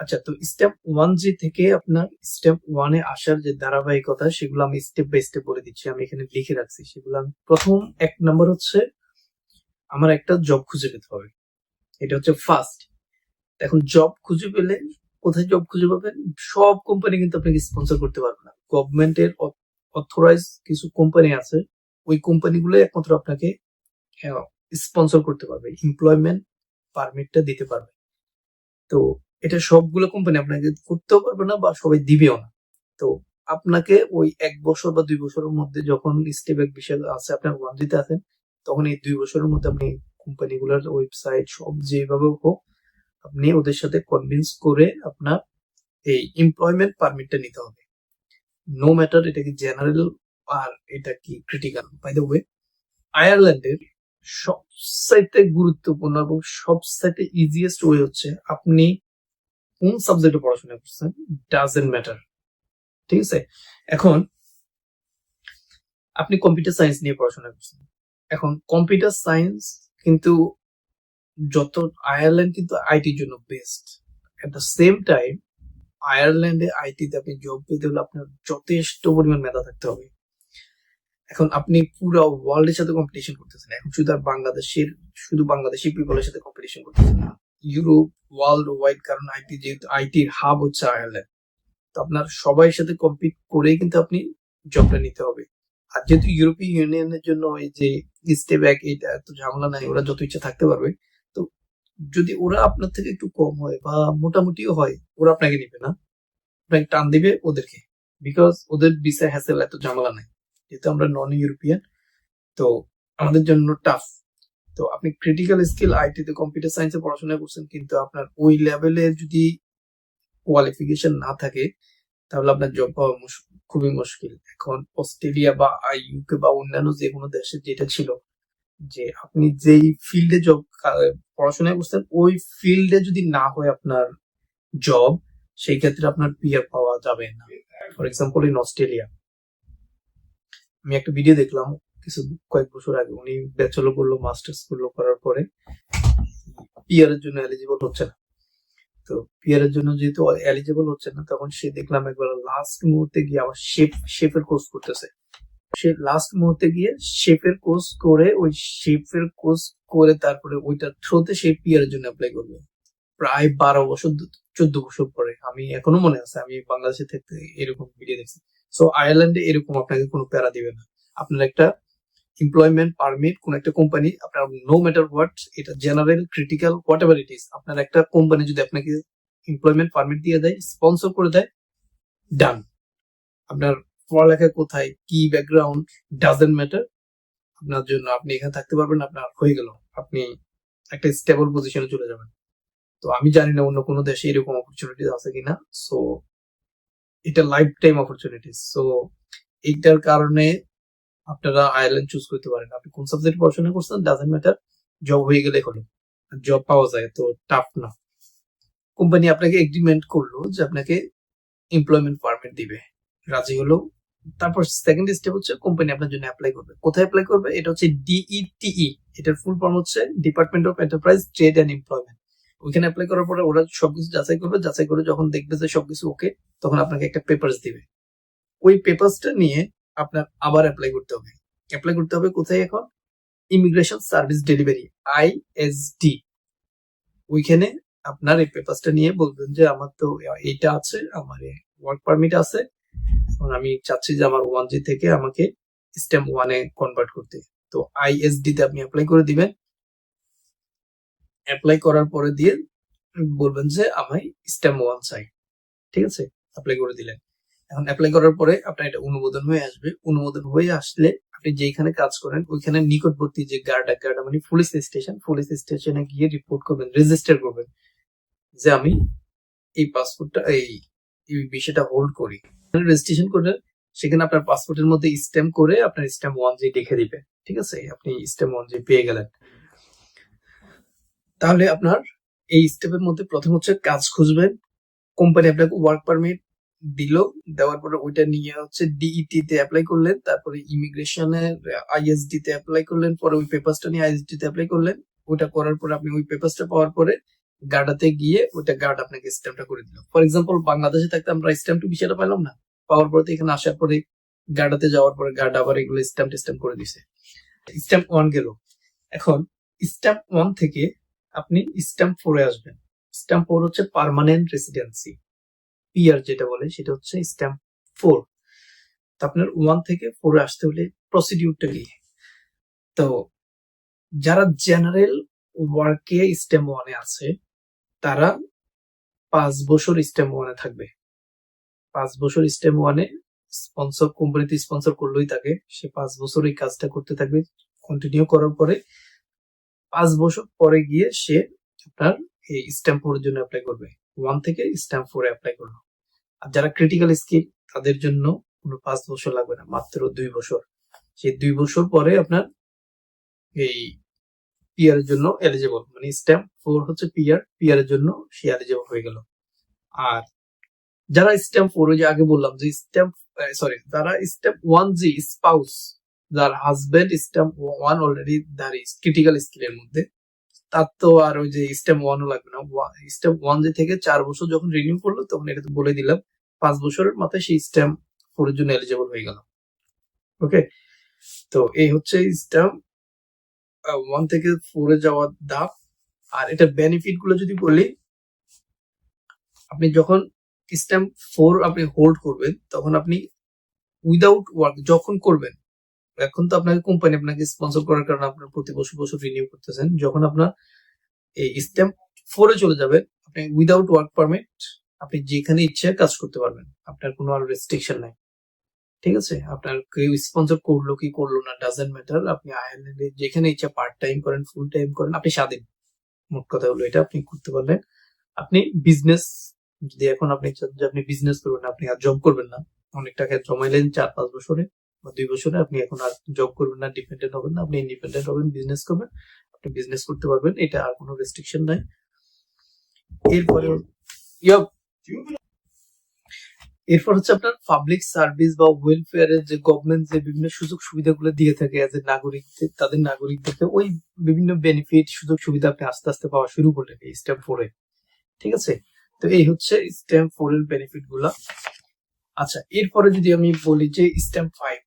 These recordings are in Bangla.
আচ্ছা তো স্টেপ ওয়ান জি থেকে আপনার স্টেপ ওয়ানে আসার যে ধারাবাহিকতা, সেগুলো আমি স্টেপ বাই স্টেপ বলে দিচ্ছি, আমি এখানে লিখে রাখছি। সেগুলো আমি প্রথম এক নম্বর হচ্ছে, আমার একটা জব খুঁজে পেতে হবে। এটা হচ্ছে ফার্স্ট এখন জব খুঁজে পেলে কোথায় জব খুঁজে পাবেন? সব কোম্পানি কিন্তু আপনাকে স্পন্সর করতে পারবে না। গভর্নমেন্টের অথরাইজ কিছু কোম্পানি আছে, ওই কোম্পানিগুলো একমাত্র আপনাকে স্পন্সর করতে পারবে। এমপ্লয়মেন্ট পারমিটটা দিতে পারবে। তো এটা সবগুলো কোম্পানি আপনাকে করতেও পারবে না বা সবাই দিবেও না। তো আপনাকে ওই এক বছর বা দুই বছরের মধ্যে যখন স্টেপ এক বিষয় আছে আপনার ওয়ান দিতে আছেন, তখন এই দুই বছরের মধ্যে আপনি কোম্পানিগুলোর ওয়েবসাইট সব যেভাবে হোক, আপনি ওদের সাথে কনভিন্স করে আপনার এই এমপ্লয়মেন্ট পারমিটটা নিতে হবে। নো ম্যাটার এটা কি জেনারেল আর এটা কি ক্রিটিক্যাল বাই দ্য ওয়ে আয়ারল্যান্ডের সবচাইতে গুরুত্বপূর্ণ এবং সবচাইতে ইজিয়েস্ট ওয়ে হচ্ছে আপনি কোন সাবজেক্টে পড়াশোনা করছেন ডাজেন্ট ম্যাটার ঠিক আছে? এখন, আপনি কম্পিউটার সায়েন্স নিয়ে পড়াশোনা করছেন। এখন কম্পিউটার সায়েন্স কিন্তু যত আয়ারল্যান্ড কিন্তু আইটির জন্য best at the same time আয়ারল্যান্ডে আইটিতে আপনি জব পেতে হলে আপনার যথেষ্ট পরিমাণ মেধা থাকতে হবে। এখন, আপনি পুরো ওয়ার্ল্ডের সাথে কম্পিটিশন করতেছেন। এখন শুধু আর বাংলাদেশের, শুধু বাংলাদেশি পিপলের সাথে কম্পিটিশন করতেছেন না। ইউরোপ ওয়ার্ল্ড ওয়াইড কারণ আইটি যেহেতু আইটির হাব হচ্ছে আয়ারল্যান্ড তো আপনার সবাই সাথে কম্পিট করেই কিন্তু আপনি জবটা নিতে হবে। আর যেহেতু ইউরোপীয় ইউনিয়নের জন্য ওই যে স্টে ব্যাক এটা এত ঝামেলা নাই, ওরা যত ইচ্ছা থাকতে পারবে। তো যদি ওরা আপনার থেকে একটু কম হয় বা মোটামুটিও হয়, ওরা আপনাকে নিবে না। আপনাকে টান দিবে ওদেরকে। বিকজ ওদের ভিসা হ্যাসেল এত ঝামেলা নাই। যেহেতু আমরা নন ইউরোপিয়ান তো আমাদের জন্য টাফ তো আপনি ক্রিটিক্যাল স্কিল আইটিতে কম্পিউটার সায়েন্সে পড়াশোনা করছেন, কিন্তু আপনার ওই লেভেলে যদি কোয়ালিফিকেশন না থাকে, তাহলে আপনার জব পাওয়া খুবই মুশকিল। এখন অস্ট্রেলিয়া বা ইউকে বা অন্যান্য যে কোনো দেশে যেটা ছিল, যে আপনি যেই ফিল্ডে জব পড়াশোনা করছেন ওই ফিল্ডে যদি না হয় আপনার জব সেই ক্ষেত্রে আপনার পিয়ার পাওয়া যাবে না। For example in Australia. আমি একটা ভিডিও দেখলাম কিছু কয়েক বছর আগে উনি ব্যাচেলর করল মাস্টার্স করল, করার পরে পিয়ার এর জন্য এলিজিবল হচ্ছে না। তো পিয়ার এর জন্য যেহেতু এলিজিবল হচ্ছে না, তখন সে দেখলাম একবার লাস্ট মুহূর্তে গিয়ে আবার শেফ শেফের কোর্স করতেছে। সে লাস্ট মুহূর্তে গিয়ে শেফের কোর্স করে, ওই শেফের কোর্স করে তারপরে ওইটার থ্রোতে সে পিয়ার এর জন্য অ্যাপ্লাই করবে প্রায় বারো বছর, চোদ্দ বছর পরে। আমি এখনও মনে আছে, আমি বাংলাদেশে থেকে এরকম ভিডিও দেখছি। সো আয়ারল্যান্ডে এরকম আপনাকে কোনো প্যারা দিবে না। আপনার একটা এমপ্লয়মেন্ট পারমিট কোন একটা কোম্পানি আপনার নো ম্যাটার হোয়াট এটা general critical whatever it is আপনার একটা কোম্পানি যদি আপনাকে এমপ্লয়মেন্ট পারমিট দিয়ে দেয় স্পন্সর করে দেয় ডান আপনার পড়ালেখা কোথায়, কি ব্যাকগ্রাউন্ড ডাজেন্ট ম্যাটার আপনার জন্য আপনি এখানে থাকতে পারবেন, আপনার হয়ে গেল, আপনি একটা স্টেবল পজিশনে চলে যাবেন। তো আমি জানি না অন্য কোনো দেশে এরকম অপরচুনিটি আছে কিনা সো এটা লাইফ টাইম অপরচুনিটিস সো এইটার কারণে আপনারা আয়ারল্যান্ড চুজ করতে পারেন। আপনি কোন সাবজেক্ট পড়াশোনা করছেন ডাজেন্ট ম্যাটার জব হয়ে গেলে হলো জব পাওয়া যায়, তো টাফ না। কোম্পানি আপনাকে এগ্রিমেন্ট করল যে আপনাকে এমপ্লয়মেন্ট পারমিট দিবে। রাজি হলো। তারপর সেকেন্ড স্টেপ হচ্ছে কোম্পানি আপনার জন্য অ্যাপ্লাই করবে। কোথায় অ্যাপ্লাই করবে? এটা হচ্ছে ডিইটিই এটার ফুল ফর্ম হচ্ছে department of enterprise trade and employment ওইখানে অ্যাপ্লাই করার পরে ওরা সবকিছু যাচাই করবে। যাচাই করে যখন দেখবে যে সবকিছু ওকে তখন আপনাকে একটা পেপারস দিবে। ওই পেপারসটা নিয়ে আপনার আবার অ্যাপ্লাই করতে হবে। অ্যাপ্লাই করতে হবে কোথায় এখন? ইমিগ্রেশন সার্ভিস ডেলিভারি আইএসডি ওইখানে আপনার এই পেপারসটা নিয়ে বলবেন যে, আমার তো এইটা আছে, আমার ওয়ার্ক পারমিট আছে। এখন আমি চাচ্ছি যে আমার ওয়ান জি থেকে আমাকে স্টেম ওয়ানে কনভার্ট করতে। তো আইএসডি তে আপনি অ্যাপ্লাই করে দিবেন। অ্যাপ্লাই করার পরে দিয়ে বলবেন যে আমি স্টেম ওয়ান চাই। ঠিক আছে? অ্যাপ্লাই করে দিলেন। এখন অ্যাপ্লাই করার পরে আপনার এটা অনুমোদন হয়ে আসবে। অনুমোদন হয়ে আসলে আপনি যেখানে কাজ করেন, ওইখানে নিকটবর্তী যে গার্ডা গার্ডা মানে পুলিশ স্টেশন পুলিশ স্টেশনে গিয়ে রিপোর্ট করবেন রেজিস্টার করবেন যে আমি এই পাসপোর্টটা এই এই বিষয়টা হোল্ড করি। রেজিস্ট্রেশন করে সেখানে আপনার পাসপোর্টের মধ্যে স্ট্যাম্প করে আপনার স্ট্যাম্প ওয়ান জি লিখে দিবে। ঠিক আছে? আপনি স্ট্যাম্প ওয়ান জি পেয়ে গেলেন। তাহলে আপনার এই স্টেপের মধ্যে প্রথম হচ্ছে কাজ খুঁজবেন। কোম্পানি আপনাকে ওয়ার্ক পারমিট দিল, দেওয়ার পরে ওইটা নিয়ে হচ্ছে ডিইটি তে অ্যাপ্লাই করলেন, তারপরে ইমিগ্রেশনের আইএসডি তে অ্যাপ্লাই করলেন, পরে ওই পেপারসটা নিয়ে আইএসডি তে অ্যাপ্লাই করলেন, ওইটা করার পরে আপনি ওই পেপারসটা পাওয়ার পরে গার্ডাতে গিয়ে ওইটা গার্ড আপনাকে স্ট্যাম্পটা করে দিল। ফর এক্সাম্পল বাংলাদেশে থাকতে আমরা স্ট্যাম্প টু বিষয়টা পাইলাম না, পাওয়ার পরে এখানে আসার পরে গার্ডাতে যাওয়ার পরে গার্ড আবার এগুলো স্ট্যাম্প স্ট্যাম্প করে দিছে। স্ট্যাম্প ওয়ান গেল। এখন স্ট্যাম্প ওয়ান থেকে আপনি স্ট্যাম্প ফোরে আসবেন। স্ট্যাম্প ফোর হচ্ছে পার্মানেন্ট রেসিডেন্সি পিআর যেটা বলে, সেটা হচ্ছে স্ট্যাম্প ফোর তো আপনার ওয়ান থেকে ফোরে আসতে হলে প্রসিডিউরটা কি? তো যারা জেনারেল ওয়ার্কে স্ট্যাম্প ওয়ানে আছে, তারা পাঁচ বছর স্ট্যাম্প ওয়ানে থাকবে। পাঁচ বছর স্ট্যাম্প ওয়ানে স্পন্সর কোম্পানিতে স্পন্সর করলেই থাকে সে পাঁচ বছর এই কাজটা করতে থাকবে কন্টিনিউ করার পরে পাঁচ বছর পরে গিয়ে সে আপনার এই স্ট্যাম্প ফোরের জন্য অ্যাপ্লাই করবে। ওয়ান থেকে স্ট্যাম্প ফোরে অ্যাপ্লাই করল। যারা ক্রিটিক্যাল স্কিল তাদের জন্য কোনো পাঁচ বছর লাগবে না, মাত্র দুই বছর। সেই দুই বছর পরে আপনার এই পিআর এর জন্য এলিজিবল মানে স্ট্যাম্প ফোর হচ্ছে পিআর পিআর এর জন্য সে এলিজিবল হয়ে গেল। আর যারা স্ট্যাম্প ফোর যে আগে বললাম যে স্ট্যাম্প সরি যারা স্ট্যাম্প ওয়ান জি স্পাউস যার হাজবেন্ড স্ট্যাম্প ওয়ান অলরেডি তার ক্রিটিক্যাল স্কিলের মধ্যে, তার তো আর ওই যে স্ট্যাম্প ওয়ানও লাগবে না। স্ট্যাম্প ওয়ান জি থেকে চার বছর যখন রিনিউ করল, তখন এটা তো বলে দিলাম পাঁচ বছরের মাথায় সেই স্ট্যাম্প ফোর এর জন্য এলিজিবল হয়ে গেল। ওকে তো এই হচ্ছে স্ট্যাম্প ওয়ান থেকে ফোরে যাওয়ার ধাপ আর এটা বেনিফিটগুলো যদি বলি, আপনি যখন স্ট্যাম্প ফোর আপনি হোল্ড করবেন, তখন আপনি উইদাউট ওয়ার্ক যখন করবেন, এখন তো আপনাকে কোম্পানি আপনাকে স্পন্সর করার কারণে আপনার প্রতি বছর বছর রিনিউ করতেছেন। যখন আপনার এই স্ট্যাম্প ফোরে চলে যাবে, আপনি উইদাউট ওয়ার্ক পারমিট আপনি যেখানে ইচ্ছে কাজ করতে পারবেন। আপনার কোনো আর রেস্ট্রিকশন নাই। ঠিক আছে? আপনার কেউ স্পন্সর করল কি করল না ডাজেন্ট ম্যাটার আপনি আয়ারল্যান্ডে যেখানে ইচ্ছা পার্ট টাইম করেন ফুল টাইম করেন, আপনি স্বাধীন। মোট কথা হলো এটা আপনি করতে পারলেন আপনি বিজনেস যদি এখন আপনি আপনি বিজনেস করবেন আপনি আর জব করবেন না। অনেক টাকা জমাইলেন চার, পাঁচ বছরে বা দুই বছরে, আপনি এখন আর জব করবেন না ডিপেন্ডেন্ট হবেন না, আপনি ইন্ডিপেন্ডেন্ট হবেন বিজনেস করবেন, আপনি বিজনেস করতে পারবেন। এটা আর কোনো রেস্ট্রিকশন নাই। এরপরে ইয়প এরপর হচ্ছে আপনার পাবলিক সার্ভিস বা ওয়েলফেয়ারের যে গভর্নমেন্ট যে বিভিন্ন সুযোগ সুবিধাগুলো দিয়ে থাকে এজ এ নাগরিক, তাদের নাগরিকদেরকে ওই বিভিন্ন বেনিফিট সুযোগ সুবিধা আপনি আস্তে আস্তে পাওয়া শুরু করলেন এই স্টেপ ফোরে ঠিক আছে? তো এই হচ্ছে স্ট্যাম্প ফোর এর বেনিফিটগুলা। আচ্ছা এরপরে যদি আমি বলি যে স্ট্যাম্প ফাইভ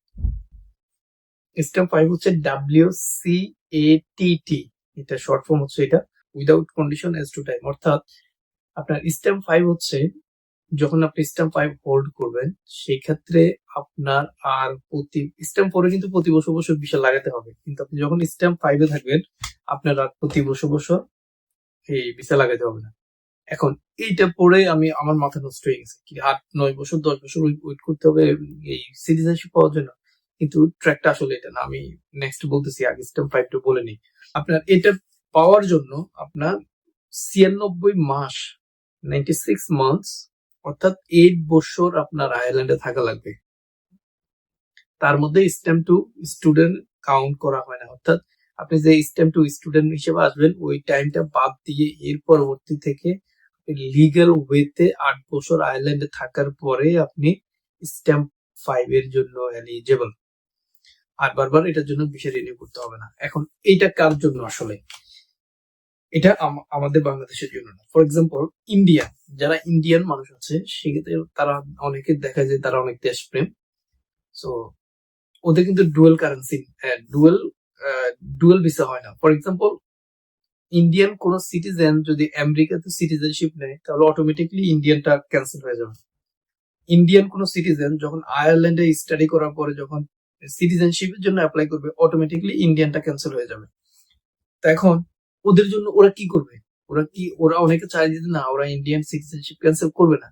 স্ট্যাম্প ফাইভ হচ্ছে W C A T T এটা শর্ট ফর্ম হচ্ছে এটা without condition as to time অর্থাৎ আপনার স্ট্যাম্প ফাইভ হচ্ছে, যখন আপনি স্ট্যাম্প ফাইভ হোল্ড করবেন সেই ক্ষেত্রে আপনার আর প্রতি স্ট্যাম্প ফোরে কিন্তু প্রতি বছর বছর বিশাল লাগাতে হবে। কিন্তু আপনি যখন স্ট্যাম্প ফাইভে থাকবেন, আপনার আর প্রতি বছর বছর এই ভিসা লাগাতে হবে না। এখন এইটা পরে আমি, আমার মাথা নষ্ট হয়ে গেছে। কি আট, নয় বছর, দশ বছর ওয়েট করতে হবে এই সিটিজেনশিপ পাওয়ার জন্য। কিন্তু ট্র্যাকটা আসলে এটা না, আমি নেক্সট বলতেছি, আগে স্ট্যাম্প ফাইভটা বলে নিই। আপনার এটা পাওয়ার জন্য আপনার ছিয়ানব্বই মাস নাইনটি সিক্স মান্থস অর্থাৎ এইট বছর আপনার আয়ারল্যান্ডে থাকা লাগবে। তার মধ্যে স্ট্যাম্প টু স্টুডেন্ট কাউন্ট করা হয় না। অর্থাৎ আপনি যে স্ট্যাম্প টু স্টুডেন্ট হিসেবে আসবেন, ওই টাইমটা বাদ দিয়ে এর পরবর্তী থেকে লিগ্যাল ওয়েতে আট বছর আয়ারল্যান্ডে থাকার পরে আপনি স্ট্যাম্প ফাইভ এর জন্য এলিজেবল আর বারবার এটার জন্য বিষয় রিনিউ করতে হবে না। এখন এইটা কার জন্য আসলে? এটা আমাদের বাংলাদেশের জন্য না। ফর এক্সাম্পল ইন্ডিয়া যারা ইন্ডিয়ান মানুষ আছে, সেক্ষেত্রে তারা অনেকে দেখা যায় তারা অনেক দেশপ্রেম। সো ওদের কিন্তু dual currency dual dual visa হয় না। ফর এক্সাম্পল ইন্ডিয়ান কোন সিটিজেন যদি আমেরিকাতে সিটিজেনশিপ নেয়, তাহলে অটোমেটিকলি ইন্ডিয়ানটা ক্যান্সেল হয়ে যাবে। ইন্ডিয়ান কোন সিটিজেন যখন আয়ারল্যান্ডে স্টাডি করার পরে যখন সিটিজেনশিপের জন্য অ্যাপ্লাই করবে অটোমেটিকলি ইন্ডিয়ানটা ক্যান্সেল হয়ে যাবে। তো এখন ওদের জন্য ওরা কি করবে? ওরা কি, ওরা অনেকে চাই যে না, ওরা ইন্ডিয়ান সিটিজেনশিপ ক্যান্সেল করবে না।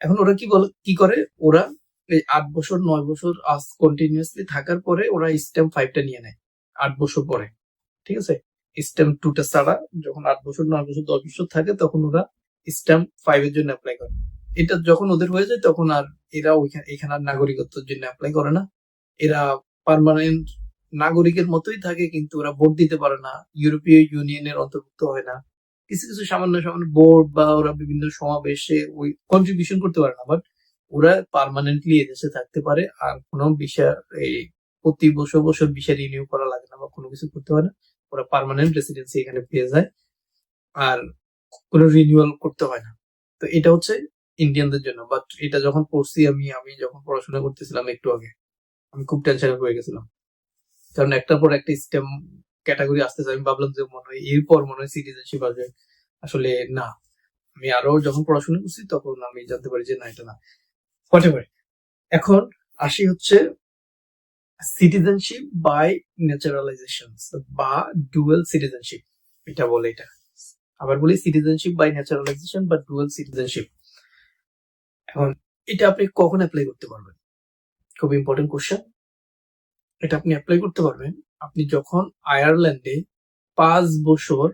এখন ওরা কি বলে, কি করে? ওরা এই আট বছর, নয় বছর আজ কন্টিনিউয়াসলি থাকার পরে ওরা স্ট্যাম্প ফাইভটা নিয়ে নেয়, আট বছর পরে। ঠিক আছে? স্ট্যাম্প টুটা ছাড়া যখন আট বছর, নয় বছর, দশ বছর থাকে, তখন ওরা স্ট্যাম্প ফাইভের জন্য অ্যাপ্লাই করে। এটা যখন ওদের হয়ে যায়, তখন আর এরা ওইখানে, এখানে আর নাগরিকত্বের জন্য অ্যাপ্লাই করে না। এরা পার্মানেন্ট নাগরিকের মতোই থাকে, কিন্তু ওরা ভোট দিতে পারে না। ইউরোপীয় ইউনিয়নের অন্তর্ভুক্ত হয় না। কিছু কিছু সামান্য সামান্য বোর্ড বা ওরা বিভিন্ন সমাবেশে ওই কন্ট্রিবিউশন করতে পারে না বাট ওরা পার্মানেন্টলি এদেশে থাকতে পারে আর কোনো বিষয়, এই প্রতি বছর বছর বিষয় রিনিউ করা লাগে না বা কোনো কিছু করতে হয় না। ওরা পার্মানেন্ট রেসিডেন্সি এখানে পেয়ে যায় আর কোনো রিনিউয়াল করতে হয় না। তো এটা হচ্ছে ইন্ডিয়ানদের জন্য বাট এটা যখন পড়ছি আমি আমি যখন পড়াশোনা করতেছিলাম একটু আগে, আমি খুব টেনশনে হয়ে গেছিলাম। কারণ একটার পর একটা স্টেম ক্যাটাগরি আসতেছে আমি ভাবলাম যে মনে হয় এরপর মনে হয় সিটিজেনশিপ আসবে। আসলে না, আমি আরও যখন পড়াশোনা করছি তখন আমি জানতে পারি যে না, এটা না। হোয়াট এখন আসি হচ্ছে সিটিজেনশিপ বাই ন্যাচারালাইজেশন বা ডুয়েল সিটিজেনশিপ এটা বলে এটা। আবার বলি সিটিজেনশিপ বাই ন্যাচারালাইজেশন বা ডুয়েল সিটিজেনশিপ এখন এটা আপনি কখন অ্যাপ্লাই করতে পারবেন? খুব ইম্পর্টেন্ট কোশ্চেন এটা আপনি অ্যাপ্লাই করতে পারবেন। আপনি যখন আয়ারল্যান্ডে পাঁচ বছর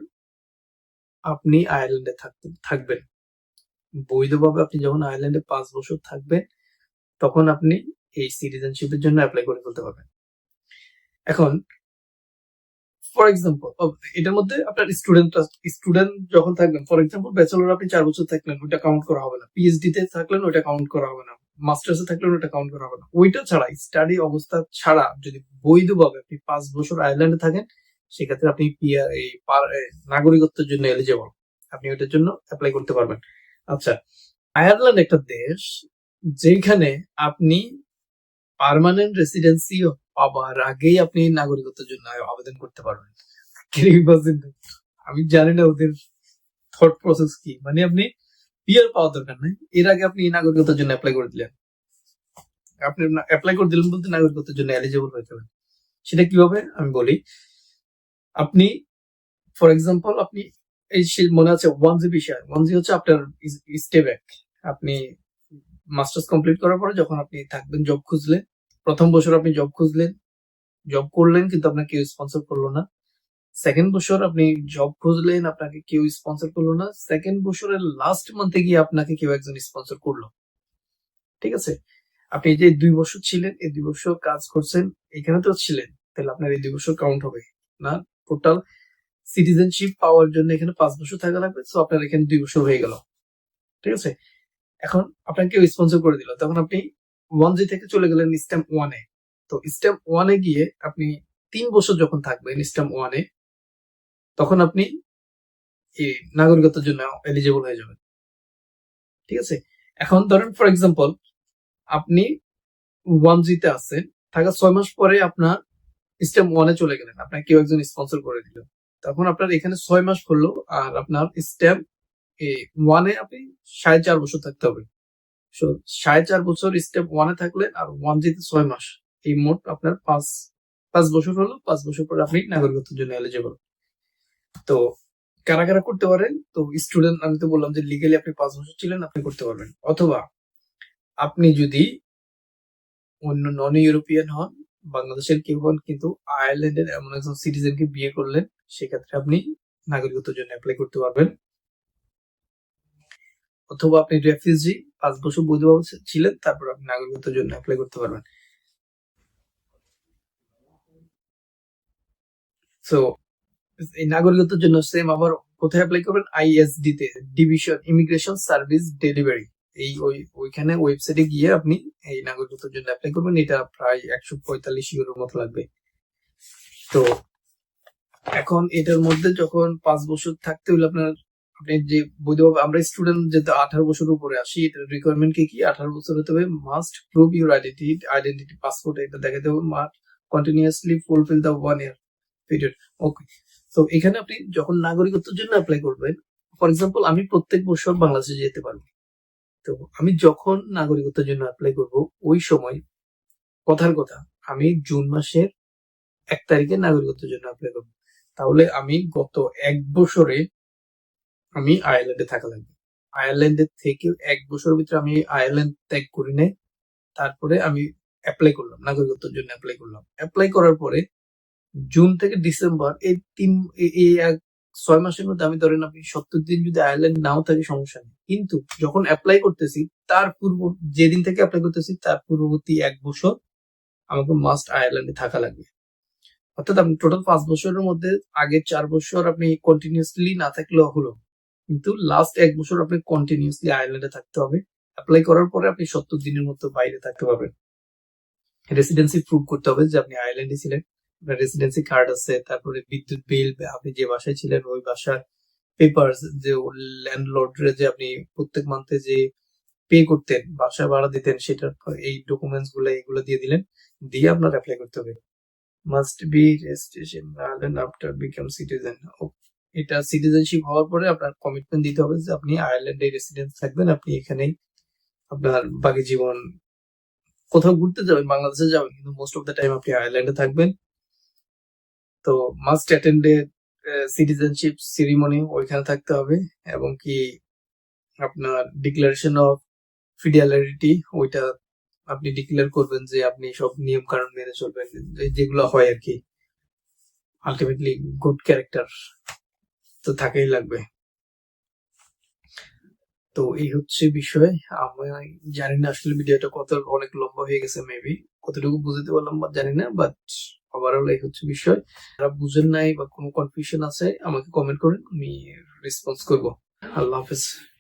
আপনি আয়ারল্যান্ডে থাকবেন। বৈধভাবে আপনি যখন আয়ারল্যান্ডে পাঁচ বছর থাকবেন, তখন আপনি এই সিটিজেনশিপের জন্য অ্যাপ্লাই করে ফেলতে পারবেন। এখন ফর এক্সাম্পল এটার মধ্যে আপনার স্টুডেন্ট স্টুডেন্ট যখন থাকবেন ফর এক্সাম্পল ব্যাচেলর আপনি চার বছর থাকলেন, ওইটা কাউন্ট করা হবে না। পিএইচডি তে থাকলেন, ওইটা কাউন্ট করা হবে না। মাস্টার্স এ থাকলেন ওইটা কাউন্ট করা হবে না। ওইটা ছাড়া স্টাডি অবস্থা ছাড়া যদি বৈধভাবে আপনি পাঁচ বছর আয়ারল্যান্ডে থাকেন, সেক্ষেত্রে আপনি পিআর এই নাগরিকত্বের জন্য এলিজেবল আপনি ওইটার জন্য অ্যাপ্লাই করতে পারবেন। আচ্ছা আয়ারল্যান্ড একটা দেশ যেখানে আপনি পার্মানেন্ট রেসিডেন্সি পাবার আগেই আপনি নাগরিকত্বের জন্য আবেদন করতে পারবেন? আমি জানি না ওদের থট প্রসেস কি। মানে আপনি পিআর পাওয়ার দরকার নেই। এর আগে আপনি নাগরিকতার জন্য অ্যাপ্লাই করে দিলেন। আপনি অ্যাপ্লাই করে দিলেন বলতে নাগরিকতার জন্য এলিজিবল হয়ে যাবেন সেটা কীভাবে? আমি বলি, আপনি ফর এক্সাম্পল আপনি এই মনে আছে ওয়ান জি বিষয়। ওয়ান জি হচ্ছে আপনার স্টে ব্যাক আপনি মাস্টার্স কমপ্লিট করার পরে যখন আপনি থাকবেন জব খুঁজলেন, প্রথম বছর আপনি জব খুঁজলেন জব করলেন, কিন্তু আপনাকে কেউ স্পন্সর করল না। সেকেন্ড বছর আপনি জব খুঁজলেন, আপনাকে কেউ স্পন্সর করল না। সেকেন্ড বছরের লাস্ট মান্থে গিয়ে আপনাকে কেউ একজন স্পন্সর করল। ঠিক আছে? আপনি যে দুই বছর ছিলেন, এই দুই বছর কাজ করছেন, এখানে তো ছিলেন, তাহলে আপনার এই দুই বছর কাউন্ট হবে, না? টোটাল সিটিজেনশিপ পাওয়ার জন্য এখানে পাঁচ বছর থাকা লাগবে তো আপনার এখানে দুই বছর হয়ে গেল। ঠিক আছে? এখন আপনাকে কেউ স্পন্সর করে দিল, তখন আপনি ওয়ান জি থেকে চলে গেলেন স্ট্যাম্প ওয়ানে তো স্ট্যাম্প ওয়ানে গিয়ে আপনি তিন বছর যখন থাকবেন স্ট্যাম্প ওয়ানে তখন আপনি নাগরিকত্বের জন্য এলিজিবল হয়ে যাবেন। ঠিক আছে? এখন ধরেন ফর এক্সাম্পল আপনি ওয়ান জিতে আছেন থাকা ছয় মাস পরে আপনার স্ট্যাম্প ওয়ানে চলে গেলেন, আপনাকে কেউ একজন স্পন্সর করে দিল। তখন আপনার এখানে ছয় মাস করল আর আপনার স্ট্যাম্প ওয়ানে আপনি সাড়ে চার বছর থাকতে হবে। সাড়ে চার বছর স্টেপ ওয়ানে থাকলেন আর ওয়ান জিতে ছয় মাস। এই মোট আপনার পাঁচ পাঁচ বছর হলো, পাঁচ বছর পরে আপনি নাগরিকত্বের জন্য এলিজিবল তো কারা কারা করতে পারেন? তো স্টুডেন্ট আমি তো বললাম যে লিগালি আপনি পাঁচ বছর ছিলেন, আপনি করতে পারবেন। অথবা আপনি যদি অন্য নন ইউরোপিয়ান হন, বাংলাদেশের কেউ হন, কিন্তু আয়ারল্যান্ডের এমন একজন সিটিজেনকে বিয়ে করলেন, সেক্ষেত্রে আপনি নাগরিকত্বের জন্য অ্যাপ্লাই করতে পারবেন। অথবা আপনি রেফিউজি পাঁচ বছর বৈধভাবে ছিলেন, তারপর আপনি নাগরিকত্বের জন্য অ্যাপ্লাই করতে পারবেন। সো এই নাগরিকত্বের জন্য সেম আবার কোথায় অ্যাপ্লাই করবেন? আইএসডি তে ডিভিশন ইমিগ্রেশন সার্ভিস ডেলিভারি এই ওই, ওইখানে ওয়েবসাইটে গিয়ে আপনি এই নাগরিকত্বের জন্য অ্যাপ্লাই করবেন। এটা প্রায় একশো পঁয়তাল্লিশ ইউরোর মতো লাগবে। তো এখন এটার মধ্যে যখন পাঁচ বছর থাকতে হলে আপনার, আপনি যে বৈধভাবে আমরা স্টুডেন্ট যেহেতু আঠারো বছর উপরে আসি এটার রিকোয়ারমেন্ট কি কি? আঠারো বছর হতে হবে must prove your identi identity passport এটা দেখাতে হবে must continuously fulfil the one year period okay তো এখানে আপনি যখন নাগরিকত্বের জন্য অ্যাপ্লাই করবেন ফর এক্সাম্পল আমি প্রত্যেক বছর বাংলাদেশে যেতে পারব। তো আমি যখন নাগরিকত্বের জন্য অ্যাপ্লাই করব, ওই সময় কথার কথা, আমি জুন মাসের এক তারিখে নাগরিকত্বের জন্য অ্যাপ্লাই করব। তাহলে আমি গত এক বছরে আমি আয়ারল্যান্ডে থাকা লাগবে। আয়ারল্যান্ডের থেকে এক বছরের ভিতরে আমি আয়ারল্যান্ড ত্যাগ করি নাই। তারপরে আমি অ্যাপ্লাই করলাম, নাগরিকত্বের জন্য অ্যাপ্লাই করলাম। অ্যাপ্লাই করার পরে জুন থেকে ডিসেম্বর, এই তিন, এই- এক ছয় মাসের মধ্যে আমি ধরেন আপনি সত্তর দিন যদি আয়ারল্যান্ড নাও থাকে, সমস্যা নেই। কিন্তু যখন অ্যাপ্লাই করতেছি, তার পূর্ব, যেদিন থেকে অ্যাপ্লাই করতেছি, তার পূর্ববর্তী এক বছর আমাকে মাস্ট আয়ারল্যান্ডে থাকা লাগবে। অর্থাৎ আপনি টোটাল পাঁচ বছরের মধ্যে আগে চার বছর আপনি কন্টিনিউসলি না থাকলেও হলো। কিন্তু লাস্ট এক বছর আপনি কন্টিনিউসলি আয়ারল্যান্ডে থাকতে হবে। অ্যাপ্লাই করার পরে আপনি সত্তর দিনের মতো বাইরে থাকতে পারবেন। রেসিডেন্সি প্রুভ করতে হবে যে আপনি আয়ারল্যান্ডে ছিলেন। আপনার রেসিডেন্সি কার্ড আছে, তারপরে বিদ্যুৎ বিল আপনি যে বাসায় ছিলেন ওই বাসার পেপারস যে ল্যান্ডলর্ডরে যে আপনি প্রত্যেক মান্থে যে পে করতেন, বাসা ভাড়া দিতেন, সেটার এই ডকুমেন্টসগুলো, এগুলো দিয়ে দিলেন, দিয়ে আপনার অ্যাপ্লাই করতে হবে। Must be registration Ireland after become citizen এটা সিটিজেনশিপ হওয়ার পরে আপনার কমিটমেন্ট দিতে হবে যে আপনি আয়ারল্যান্ডে রেসিডেন্স থাকবেন, আপনি এখানেই আপনার বাকি জীবন কোথাও ঘুরতে যাবেন, বাংলাদেশে যাবেন, কিন্তু মোস্ট অফ দ্য টাইম আপনি আয়ারল্যান্ডে থাকবেন। তো must attend a citizenship ceremony ওইখানে থাকতে হবে এবং কি আপনার ডিক্লারেশন অফ ফিডিয়ালিটি ওইটা আপনি ডিক্লেয়ার করবেন যে আপনি সব নিয়ম কানুন মেনে চলবেন যেগুলো হয় আর কি। আলটিমেটলি গুড ক্যারেক্টার তো থাকেই লাগবে। তো এই হচ্ছে বিষয়। আমি জানি না আসলে ভিডিওটা কত, অনেক লম্বা হয়ে গেছে মেবি কতটুকু বুঝতে পারলাম বা জানি না বাট ওভারঅল এই হচ্ছে বিষয়। যারা বুঝেন নাই বা কোনো কনফিউশন আছে, আমাকে কমেন্ট করেন, আমি রেসপন্স করব। আল্লাহ হাফেজ।